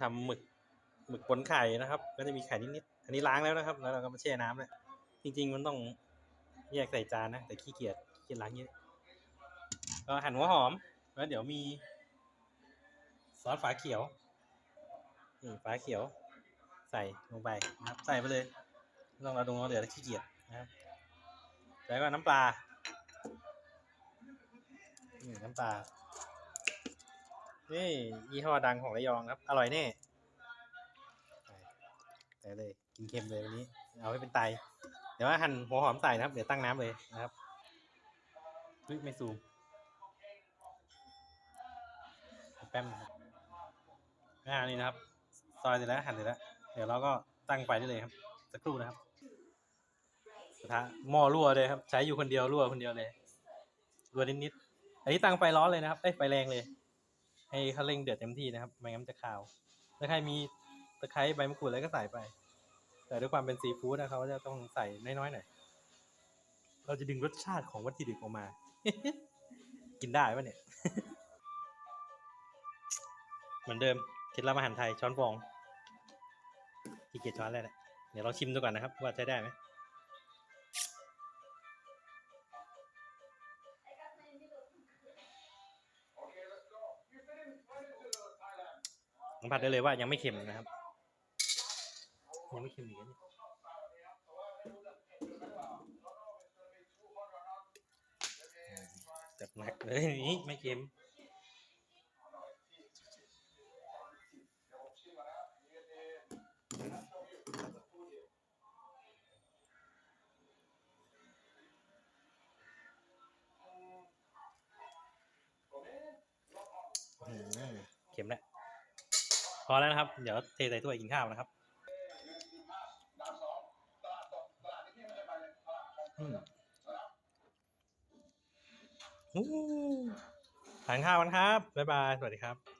ทำหมึกหมึกปนไข่นะครับ ก็จะมีไข่นิดๆอันนี้ล้างแล้วนะครับ แล้วเราก็มาแช่น้ำแล้วจริง ๆ มันต้องแยกใส่จานนะ แต่ขี้เกียจขี้เกียจล้างเยอะก็หั่นหัวหอม แล้วเดี๋ยวมีซอสฝาเขียวนี่ฝาเขียว ใส่ลงไปนะครับ ใส่ไปเลยไม่ต้องเราตรงเราเดี๋ยวขี้เกียจนะครับแล้วก็น้ำปลานี่น้ำปลา นี่ยี่ห้อดังของระยองครับ อร่อยแน่ใส่เลยกินเค็มเลยวันนี้ เอาให้เป็นไต เดี๋ยวว่าหั่นหัวหอมใส่นะครับ เดี๋ยวตั้งน้ำเลยนะครับเฮ้ยไม่ซูมแป๊บนะครับอ่านี่นะครับซอยเสร็จแล้วหั่นเสร็จแล้ว เดี๋ยวเราก็ตั้งไฟได้เลยครับ สักครู่นะครับกระทะหม้อรั่วเลยครับ ใช้อยู่คนเดียวรั่วคนเดียวเลยรั่วนิดๆอันนี้ตั้งไฟร้อนเลยนะครับเอ้ยไฟแรงเลย ให้เขาเร่งเดือดเต็มที่นะครับ ไม่งั้นจะคาว ถ้าใครมีตะไคร้ใบมะกรูดอะไรก็ใส่ไป แต่ด้วยความเป็นซีฟู้ดนะเขาจะต้องใส่น้อยๆหน่อย เราจะดึงรสชาติของวัตถุดิบออกมา กินได้ปะเนี่ย เหมือนเดิมเคล็ดลับอาหารไทยช้อนฟองที่เกียจช้อนแล้วแหละเดี๋ยวเราชิมดูก่อนนะครับ ว่าใช้ได้ไหม สัมผัสได้เลยว่ายังไม่เค็มนะครับ ยังไม่เค็มอีกนะเนี่ยจัดหนักเลยนี่ไม่เค็มอืมเค็มแล้ว พอแล้วนะครับ เดี๋ยวเทใส่ถ้วยกินข้าวนะครับอืมอู้ทานข้าวกันครับ บ๊ายบาย สวัสดีครับ